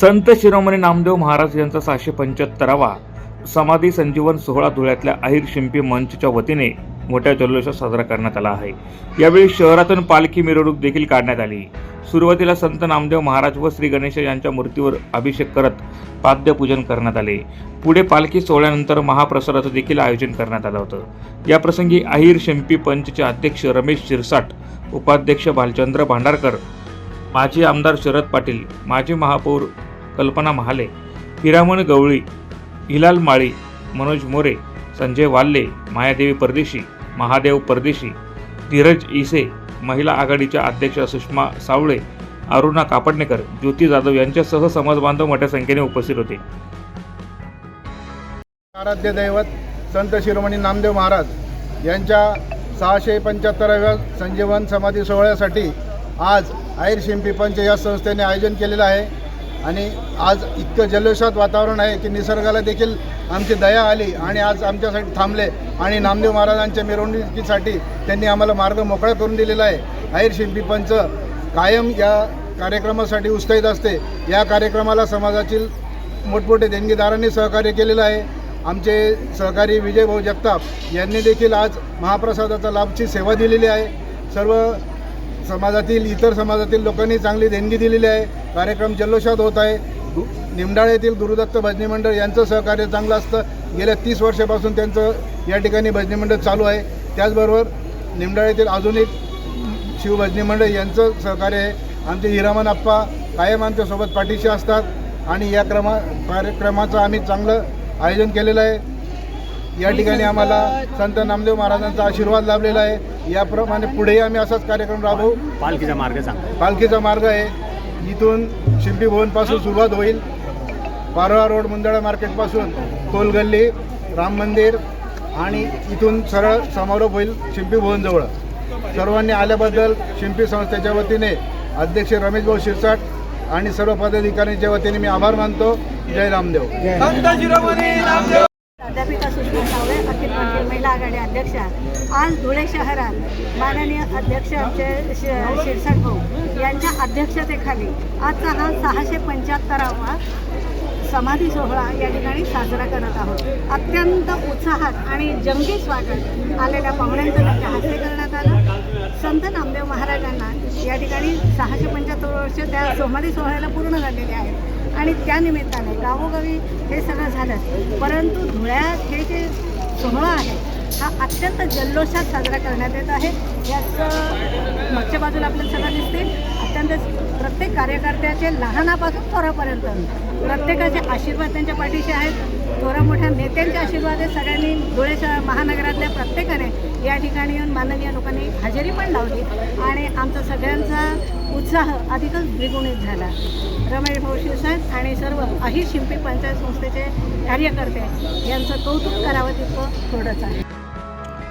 संत शिरोमणी नामदेव महाराज यांचा सहाशे पंच्याहत्तरावा समाधी संजीवन सोहळा धुळ्यातल्या अहिर शिंपी मंचच्या वतीने मोठ्या जल्लोषात साजरा करण्यात आला आहे. यावेळी शहरातून पालखी मिरवणूक देखील काढण्यात आली. सुरुवातीला संत नामदेव महाराज व श्री गणेश यांच्या मूर्तीवर अभिषेक करत पाद्यपूजन करण्यात आले. पुढे पालखी सोहळ्यानंतर महाप्रसादाचं देखील आयोजन करण्यात आलं होतं. याप्रसंगी अहिर शिंपी पंचचे अध्यक्ष रमेश शिरसाट उपाध्यक्ष भालचंद्र भांडारकर माजी आमदार शरद पाटील माजी महापौर कल्पना महाले हिरामण गवळी हिलाल माळी मनोज मोरे संजय वाल्ले मायादेवी परदेशी महादेव परदेशी धीरज इसे महिला आघाडीच्या अध्यक्ष सुषमा सावळे अरुणा कापडणेकर ज्योती जाधव यांच्यासह समाजबांधव मोठ्या संख्येने उपस्थित होते. आराध्य दैवत संत शिरोमणी नामदेव महाराज यांच्या सहाशे पंच्याहत्तराव्या संजीवन समाधी सोहळ्यासाठी आज आयर शिंपी पंच या संस्थेने आयोजन केलेलं आहे. आणि आज इतकं जल्लोषात वातावरण आहे की निसर्गाला देखील आमची दया आली आणि आज आमच्यासाठी थांबले आणि नामदेव महाराजांच्या मिरवणुकीसाठी त्यांनी आम्हाला मार्ग मोकळा करून दिलेला आहे. आहेर शिंपी पंच कायम या कार्यक्रमासाठी उत्साहित असते. या कार्यक्रमाला समाजातील मोठमोठे देणगीदारांनी सहकार्य केलेलं आहे. आमचे सहकारी विजयभाऊ जगताप यांनी देखील आज महाप्रसादाचा लाभची सेवा दिलेली आहे. सर्व समाजातील इतर समाजातील लोकांनी चांगली देणगी दिलेली आहे. कार्यक्रम जल्लोषात होत आहे. गु निमडाळ येथील गुरुदत्त भजनी मंडळ यांचं सहकार्य चांगलं असतं. गेल्या तीस वर्षापासून त्यांचं या ठिकाणी भजनी मंडळ चालू आहे. त्याचबरोबर निमडाळ येथील अजून एक शिवभजनी मंडळ यांचं सहकार्य आहे. आमचे हिरामन आप्पा कायम आमच्यासोबत पाठीशी असतात. आणि या क्रमा कार्यक्रमाचं आम्ही चांगलं आयोजन केलेलं आहे. या ठिकाणी आम्हाला संत नामदेव महाराजांचा आशीर्वाद लाभलेला आहे. याप्रमाणे पुढेही आम्ही असाच कार्यक्रम राबवू. पालखीचा मार्ग सांगा. पालखीचा मार्ग आहे. इथून शिंपी भवनपासून सुरुवात होईल. पारोळा रोड मुंदळा मार्केटपासून कोलगल्ली राम मंदिर आणि इथून सरळ समारोप होईल शिंपी भवनजवळ. सर्वांनी आल्याबद्दल शिंपी संस्थेच्या वतीने अध्यक्ष रमेश भाऊ शिरसाट आणि सर्व पदाधिकाऱ्यांच्या वतीने मी आभार मानतो. जय रामदेव विद्यापीठा सुषमा सावळे अखिल भारतीय महिला आघाडी अध्यक्षा आज धुळे शहरात माननीय अध्यक्ष आमचे शिरसाट भाऊ यांच्या अध्यक्षतेखाली आजचा हा सहाशे पंच्याहत्तरावा समाधी सोहळा या ठिकाणी साजरा करत आहोत. अत्यंत उत्साहात आणि जंगी स्वागत आलेल्या पाहुण्यांचं त्यांच्या हस्ते करण्यात आलं. संत नामदेव महाराजांना या ठिकाणी सहाशे पंच्याहत्तर वर्ष त्या समाधी सोहळ्याला पूर्ण झालेले आहेत. आणि त्या निमित्ताने गावोगावी हे सगळं झालं. परंतु धुळ्यात हे जे सोहळा आहे हा अत्यंत जल्लोषात साजरा करण्यात येत आहे. याचं मागच्या बाजूला आपल्याला सगळं दिसते. अत्यंत प्रत्येक कार्यकर्त्याचे लहानापासून थोरापर्यंत प्रत्येकाचे आशीर्वाद त्यांच्या पाठीशी आहेत. थोरा मोठ्या नेत्यांचे आशीर्वाद हे सगळ्यांनी धुळे शहर महानगरातल्या प्रत्येकाने या ठिकाणी येऊन माननीय लोकांनी हजेरी पण लावली आणि आमचा सगळ्यांचा उत्साह अधिकच द्विगुणित झाला. रमेश भाऊ शिरसाट आणि सर्व अही शिंपी पंचायत संस्थेचे कार्यकर्ते यांचं कौतुक करावं तितकं थोडंच आहे.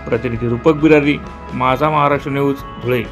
प्रतिनिधी रूपक बिरारी माझा महाराष्ट्र न्यूज धुळे.